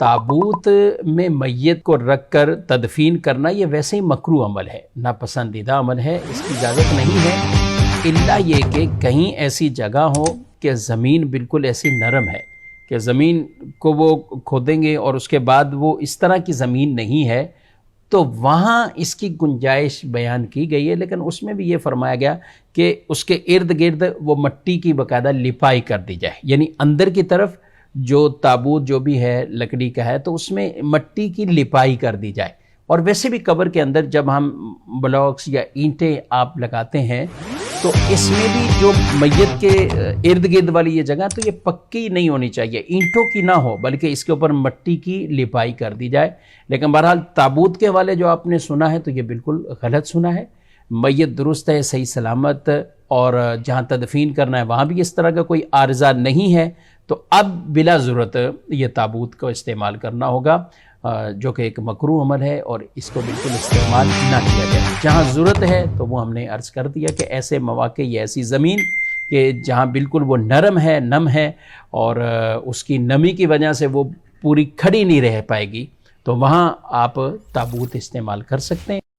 تابوت میں میت کو رکھ کر تدفین کرنا یہ ویسے ہی مکرو عمل ہے۔ ناپسندیدہ عمل ہے، اس کی اجازت نہیں ہے۔ اللہ یہ کہ کہیں ایسی جگہ ہو کہ زمین بالکل ایسی نرم ہے کہ زمین کو وہ کھودیں گے اور اس کے بعد وہ اس طرح کی زمین نہیں ہے۔ تو وہاں اس کی گنجائش بیان کی گئی ہے، لیکن اس میں بھی یہ فرمایا گیا کہ اس کے ارد گرد وہ مٹی کی باقاعدہ لپائی کر دی جائے۔ یعنی اندر کی طرف جو تابوت جو بھی ہے، لکڑی کا ہے، تو اس میں مٹی کی لپائی کر دی جائے۔ اور ویسے بھی قبر کے اندر جب ہم بلاکس یا اینٹیں آپ لگاتے ہیں، تو اس میں بھی جو میت کے ارد گرد والی یہ جگہ، تو یہ پکی نہیں ہونی چاہیے۔ اینٹوں کی نہ ہو، بلکہ اس کے اوپر مٹی کی لپائی کر دی جائے۔ لیکن بہرحال تابوت کے والے جو آپ نے سنا ہے، تو یہ بالکل غلط سنا ہے۔ میت درست ہے، صحیح سلامت اور جہاں تدفین کرنا ہے، وہاں بھی اس طرح کا کوئی عارضہ نہیں ہے۔ تو اب بلا ضرورت یہ تابوت کو استعمال کرنا ہوگا جو کہ ایک مکرو عمل ہے اور اس کو بالکل استعمال نہ کیا جائے جہاں ضرورت ہے تو وہ ہم نے عرض کر دیا کہ ایسے مواقع، یہ ایسی زمین کہ جہاں بالکل وہ نرم ہے، نم ہے اور اس کی نمی کی وجہ سے وہ پوری کھڑی نہیں رہ پائے گی۔ تو وہاں آپ تابوت استعمال کر سکتے ہیں۔